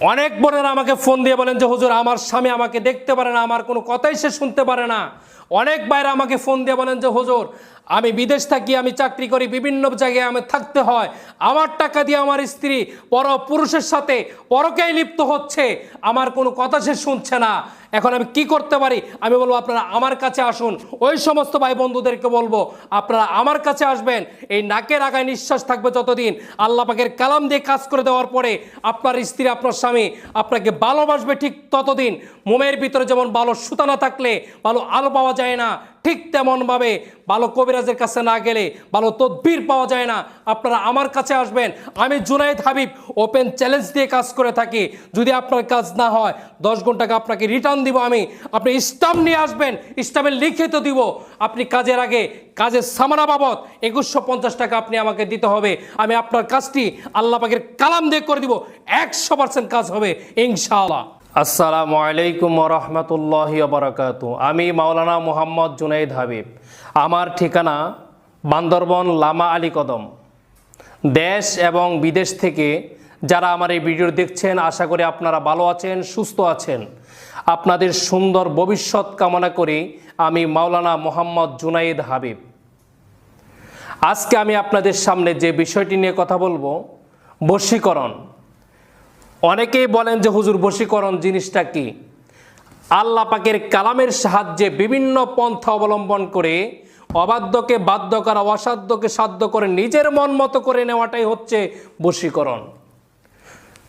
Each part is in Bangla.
অনেক বোনের আমাকে ফোন দিয়ে বলেন যে, হুজুর, আমার স্বামী আমাকে দেখতে পারে না, আমার কোনো কথাই সে শুনতে পারে না। অনেক বাইরে আমাকে ফোন দিয়ে বলেন যে, হুজুর, আমি বিদেশ থাকি, আমি চাকরি করি, বিভিন্ন জায়গায় আমি থাকতে হয়। আমার টাকা দিয়ে আমার স্ত্রী পর পুরুষের সাথে পরকেই লিপ্ত হচ্ছে। আমার কোনো কথা সে শুনছে না। এখন আমি কি করতে পারি? আমি বলব, আপনারা আমার কাছে আসুন। ওই সমস্ত ভাই বন্ধুদেরকে বলব, আপনারা আমার কাছে আসবেন। এই নাকের আগায় নিঃশ্বাস থাকবে যতদিন। আল্লাহ পাকের কালাম দিয়ে কাজ করে দেওয়ার পরে আপনার স্ত্রী, আপনার স্বামী আপনাকে ভালোবাসবে ঠিক ততদিন। মোমের ভিতরে যেমন ভালো সুতা না থাকলে ভালো আলো পাওয়া যায় না ঠিক তেমনভাবে ভালো কবিরাজের কাছে না গেলে ভালো তদবির পাওয়া যায় না। আপনারা আমার কাছে আসবেন। আমি জুনাইদ হাবিব, ওপেন চ্যালেঞ্জ দিয়ে কাজ করে থাকি। যদি আপনার কাজ না হয়, দশ ঘন্টাকে আপনাকে রিটার্ন দিব আমি। আপনি স্টাম্প নিয়ে আসবেন স্টাম্পে লিখিত দিব। আপনি কাজের আগে, কাজের সামানা বাবদ একুশশো পঞ্চাশ টাকা আপনি আমাকে দিতে হবে। আমি আপনার কাজটি আল্লাহ পাকের কালাম দিয়ে করে দিব। একশো পার্সেন্ট কাজ হবে, ইনশাআল্লাহ। আসসালামু আলাইকুম রহমতুল্লাহ বারাকাতু আমি মাওলানা মোহাম্মদ জুনাইদ হাবিব। আমার ঠিকানা বান্দরবন লামা আলী কদম। দেশ এবং বিদেশ থেকে যারা আমার এই ভিডিও দেখছেন, আশা করি আপনারা ভালো আছেন, সুস্থ আছেন। আপনাদের সুন্দর ভবিষ্যৎ কামনা করি আমি মাওলানা মোহাম্মদ জুনাইদ হাবিব। আজকে আমি আপনাদের সামনে যে বিষয়টি নিয়ে কথা বলব, বশীকরণ। অনেকেই বলেন যে, হুজুর, বশীকরণ জিনিসটা কি? আল্লাহ পাকের কালামের সাহায্যে বিভিন্ন পন্থা অবলম্বন করে অবাধ্যকে বাধ্য করা, অসাধ্যকে সাধ্য করে নিজের মন মতো করে নেওয়াটাই হচ্ছে বশীকরণ।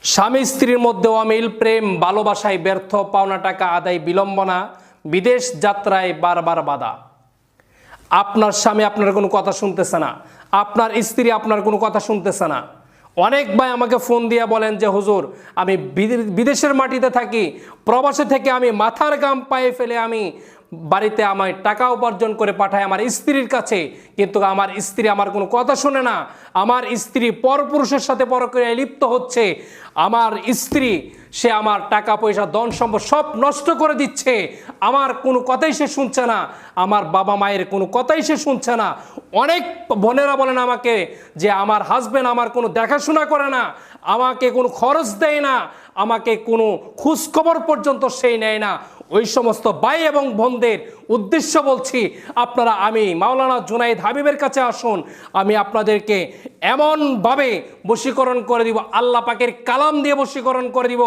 স্বামী স্ত্রীর মধ্যে অমিল প্রেম, ভালোবাসায় ব্যর্থ, পাওনা টাকা আদায় বিলম্বনা, বিদেশ যাত্রায় বারবার বাধা। আপনার স্বামী আপনার কোনো কথা শুনতেছে না, আপনার স্ত্রী আপনার কোনো কথা শুনতেছে না। অনেক ভাই আমাকে ফোন দিয়ে বলেন যে, হুজুর, আমি বিদে- বিদেশের মাটিতে থাকি। প্রবাসে থেকে আমি মাথার গাম পায়ে ফেলে আমি বাড়িতে আমায় টাকা উপার্জন করে পাঠায় আমার স্ত্রীর কাছে, কিন্তু আমার স্ত্রী আমার কোনো কথা শোনে না। আমার স্ত্রী পরপুরুষের সাথে পরক্রিয়ায় লিপ্ত হচ্ছে। আমার স্ত্রী, সে আমার টাকা, পয়সা, ধন, সম্পদ সব নষ্ট করে দিচ্ছে। আমার কোনো কথাই সে শুনছে না। আমার বাবা মায়ের কোনো কথাই সে শুনছে না। অনেক বোনেরা বলেন আমাকে যে, আমার হাজবেন্ড আমার কোনো দেখাশোনা করে না। আমাকে কোনো খরচ দেয় না। আমাকে কোনো খোঁজখবর পর্যন্ত সেই নেয় না। ওই সমস্ত ভাই এবং বোনদের উদ্দেশ্য বলছি, আপনারা আমি, মাওলানা জুনাইদ হাবিবের কাছে আসুন, আমি আপনাদেরকে এমনভাবে বশীকরণ করে দিব, আল্লাহ পাকের কালাম দিয়ে বশীকরণ করে দিব।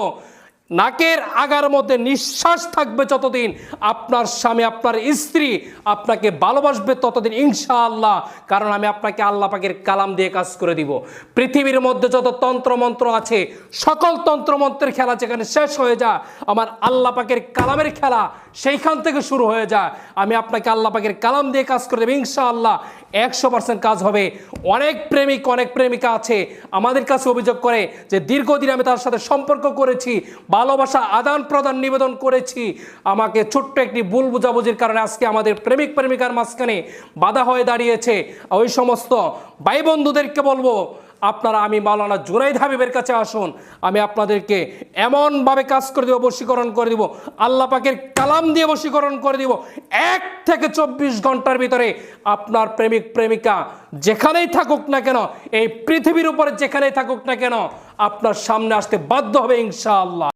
নাকের আগার মধ্যে নিঃশ্বাস থাকবে যতদিন আপনার স্বামী, আপনার স্ত্রী আপনাকে ভালোবাসবে ততদিন, ইনশাআল্লাহ। কারণ আমি আপনাকে আল্লাহ পাকের কালাম দিয়ে কাজ করে দিব। পৃথিবীর মধ্যে যত তন্ত্রমন্ত্র আছে, সকল তন্ত্রমন্ত্রের খেলা যেখানে শেষ হয়ে যায়, আমার আল্লাহ পাকের কালামের খেলা সেইখান থেকে শুরু হয়ে যায়। আমি আপনাকে আল্লাহ পাকের কালাম দিয়ে কাজ করে দেবো, ইনশাআল্লাহ। একশো পার্সেন্ট কাজ হবে। অনেক প্রেমিক, অনেক প্রেমিকা আছে। আমাদের কাছে অভিযোগ করে যে দীর্ঘদিন আমি তার সাথে সম্পর্ক করেছি, ভালোবাসা আদান প্রদান নিবেদন করেছি। আমাকে ছোট্ট একটি ভুল বুঝাবুঝির কারণে আজকে আমাদের প্রেমিক প্রেমিকার মাঝখানে বাধা হয়ে দাঁড়িয়েছে। ওই সমস্ত ভাই বন্ধুদেরকে বলব আপনারা আমি মাওলানা জুনাইদ হাবিবের কাছে আসুন, আমি আপনাদেরকে এমনভাবে কাজ করে দেবো, বশীকরণ করে দিব, আল্লাহ পাকের কালাম দিয়ে বশীকরণ করে দিব। এক থেকে চব্বিশ ঘণ্টার ভিতরে আপনার প্রেমিক, প্রেমিকা যেখানেই থাকুক না কেন, এই পৃথিবীর উপরে যেখানেই থাকুক না কেন, আপনার সামনে আসতে বাধ্য হবে ইনশাআল্লাহ।